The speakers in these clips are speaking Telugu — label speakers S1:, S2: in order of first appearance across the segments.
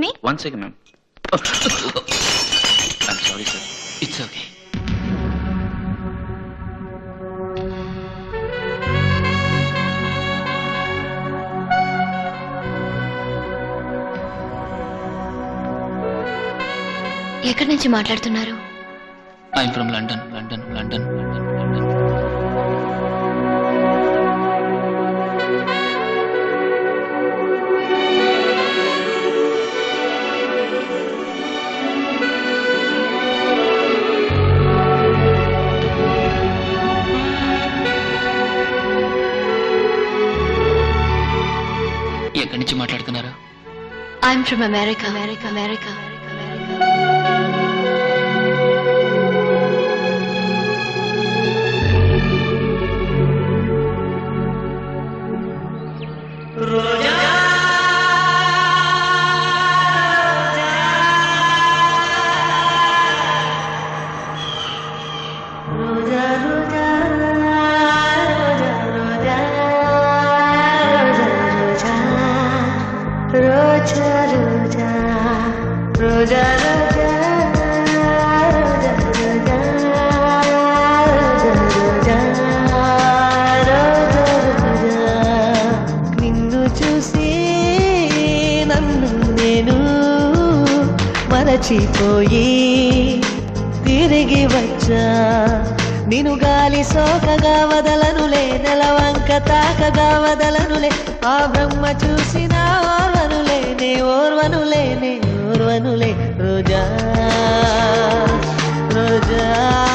S1: Excuse me
S2: one second ma'am sorry sir it's okay
S1: ఎక్కడి నుంచి మాట్లాడుతున్నారు?
S2: I'm from London London London London ఎక్కడి నుంచి మాట్లాడుతున్నారు
S1: I'm from America America America
S3: మరచిపోయి తిరిగి వచ్చా. నిను గాలి సోకగా వదలనులే నెలవంక తాకగా వదలనులే. ఆ బ్రహ్మ చూసిన ఓర్వనులే నే ఓర్వనులే నే ఓర్వనులే. రోజా రోజా.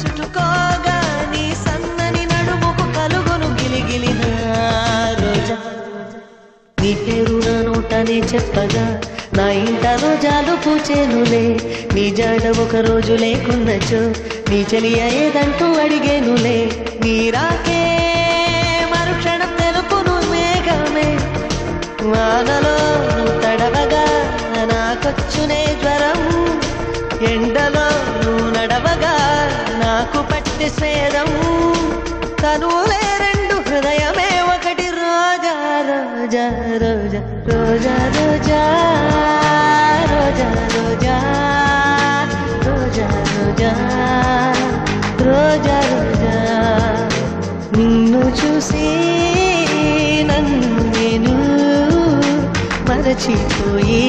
S3: చుట్టుకోగా నీ సన్నని నడుముకు కలుగును గిలిగిలిన రోజా. నీ పేరు నా నోటనే చెప్పగా నా ఇంట రోజాలు పూచేనులే నీ జాడ ఒక రోజు లేకున్నచో నీ చెలియ అయ్యేదంటూ అడిగేనులే. నీ రాకే మరుక్షణం తెలుపును మేఘమే. వానలో తడవగా నాకొచ్చునే జ్వరం. ఎండలో నాకు సేదం తనులే రెండు హృదయమే ఒకటి రోజా రోజా రోజా రోజా రోజా రోజా రోజా రోజా రోజా రోజా రోజా నిన్ను చూసి నన్ను నేను మరచిపోయి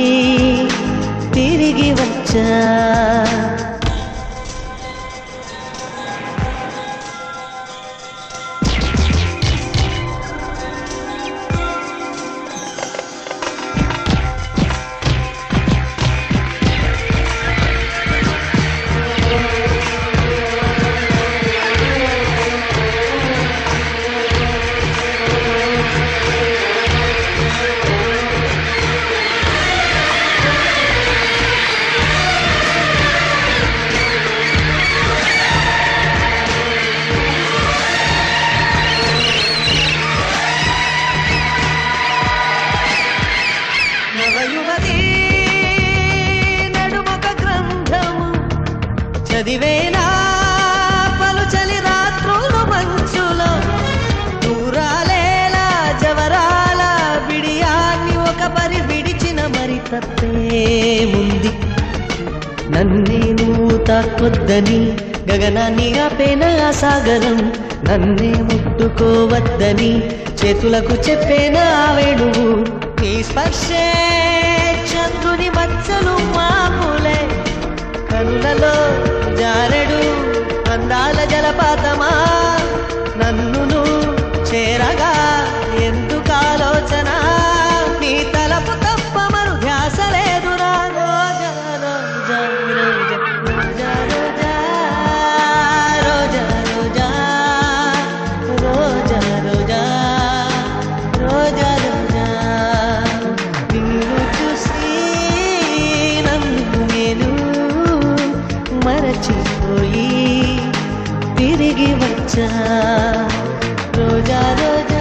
S3: చదివేలా గగనాన్ని ఆపేన సాగరం. నన్నే ముట్టుకోవద్దని చేతులకు చెప్పేనా వేణువు. నీ స్పర్శ बच्चा रोजा रोजा